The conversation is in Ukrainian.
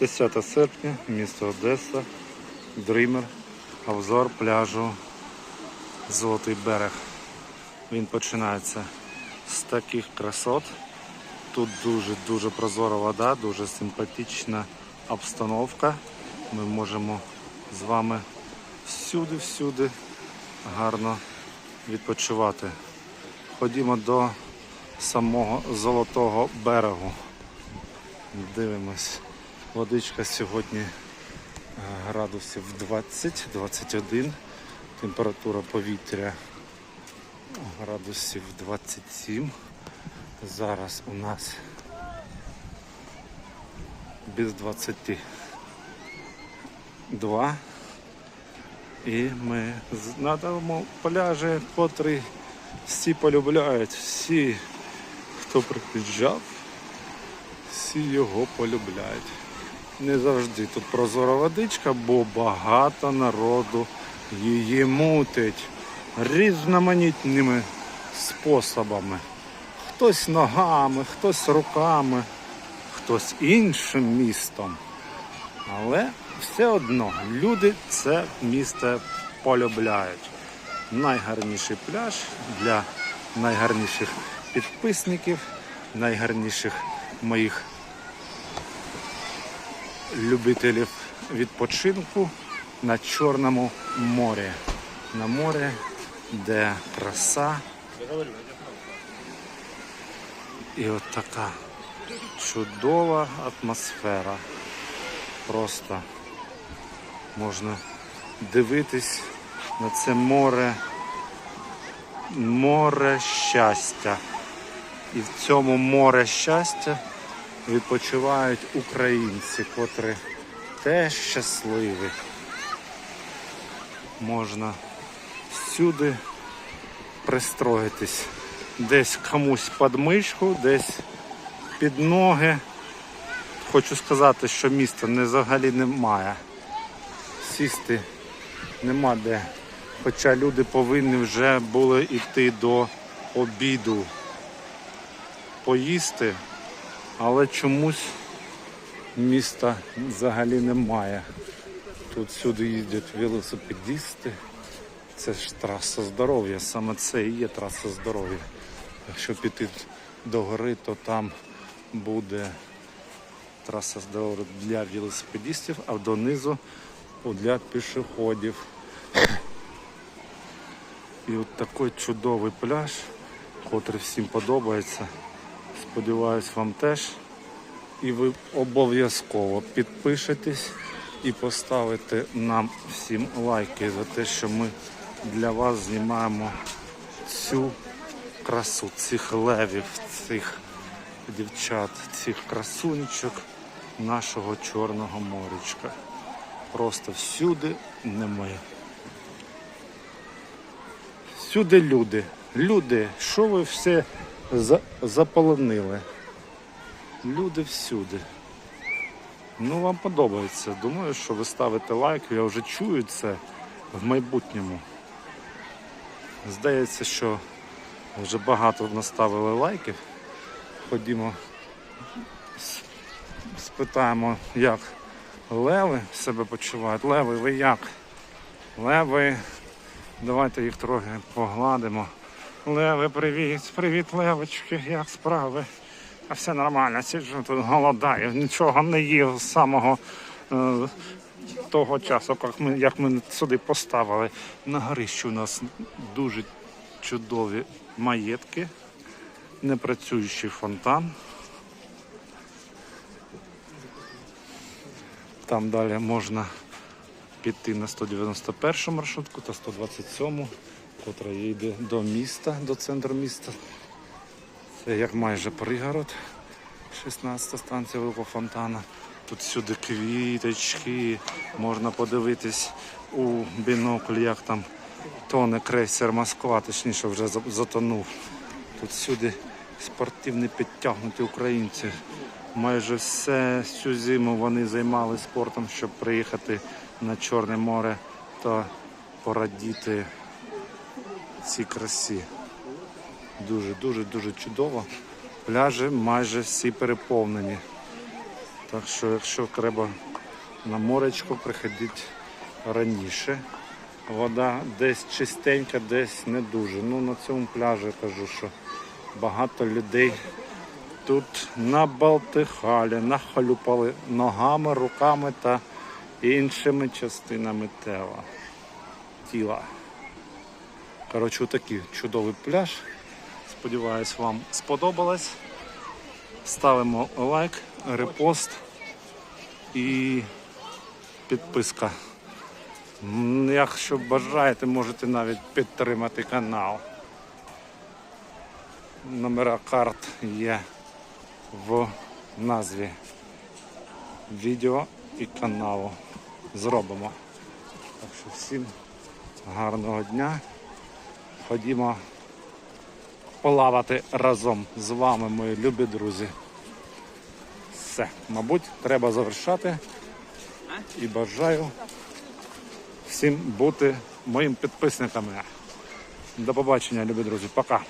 10 серпня, місто Одеса, Дрімер, обзор пляжу Золотий берег. Він починається з таких красот. Тут дуже-дуже прозора вода, дуже симпатична обстановка. Ми можемо з вами всюди-всюди гарно відпочивати. Ходімо до самого Золотого берегу. Дивимось. Водичка сьогодні е, градусів 20-21. Температура повітря градусів 27. Зараз у нас без 22. І ми на тому пляжі, котрий всі полюбляють, всі, хто приїжджав, всі його полюбляють. Не завжди тут прозора водичка, бо багато народу її мутить різноманітними способами. Хтось ногами, хтось руками, хтось іншим містом. Але все одно люди це місто полюбляють. Найгарніший пляж для найгарніших підписників, найгарніших моїх любителів відпочинку на Чорному морі. На морі, де краса. І от така чудова атмосфера. Просто можна дивитись на це море, море щастя. І в цьому море щастя відпочивають українці, котрі теж щасливі. Можна всюди пристроїтись. Десь комусь під мишку, десь під ноги. Хочу сказати, що міста не взагалі немає. Сісти нема де. Хоча люди повинні вже були йти до обіду поїсти, але чомусь міста взагалі немає. Тут всюди їздять велосипедисти. Це ж траса здоров'я, саме це і є траса здоров'я. Якщо піти до гори, то там буде траса здоров'я для велосипедистів, а донизу для пішоходів. І от такий чудовий пляж, котрий всім подобається. Сподіваюсь, вам теж. І ви обов'язково підпишетесь і поставите нам всім лайки за те, що ми для вас знімаємо цю красу, цих левів, цих дівчат, цих красунечок нашого Чорного морячка. Просто всюди не ми. Всюди люди. Люди, що ви все за- заполонили? Люди всюди. Ну, вам подобається. Думаю, що ви ставите лайк, я вже чую це в майбутньому. Здається, що вже багато наставили лайків. Ходімо, спитаємо, як леви себе почувають. Леви, ви як? Леви, давайте їх трохи погладимо. Леви, привіт, привіт, левочки, як справи? А все нормально, сиджу тут голодаю, нічого не їв з самого е, того часу, як ми, як ми сюди поставили. На горищі у нас дуже чудові маєтки, непрацюючий фонтан. Там далі можна піти на 191 маршрутку та 127, котра йде до міста, до центру міста. Це як майже пригород. 16 станція Великого фонтана. Тут всюди квіточки, можна подивитись у бінокль, як там тоне крейсер Москва, точніше вже затонув. Тут всюди спортивні підтягнуті українці. Майже все всю зиму вони займалися спортом, щоб приїхати на Чорне море та порадіти цій красі. Дуже, дуже, дуже чудово. Пляжі майже всі переповнені. Так що, якщо треба на моречко, приходіть раніше. Вода десь чистенька, десь не дуже. Ну на цьому пляжі кажу, що багато людей тут набалтихали, нахалюпали ногами, руками та іншими частинами тіла. тіла. Коротше, такий чудовий пляж. Сподіваюсь, вам сподобалось. Ставимо лайк, репост і підписка. Якщо бажаєте, можете навіть підтримати канал. Номера карт є в назві відео і каналу. Зробимо. Так що всім гарного дня. Ходімо плавати разом з вами, мої любі друзі. Все, мабуть, треба завершати. І бажаю всім бути моїм підписниками. До побачення, любі друзі. Пока.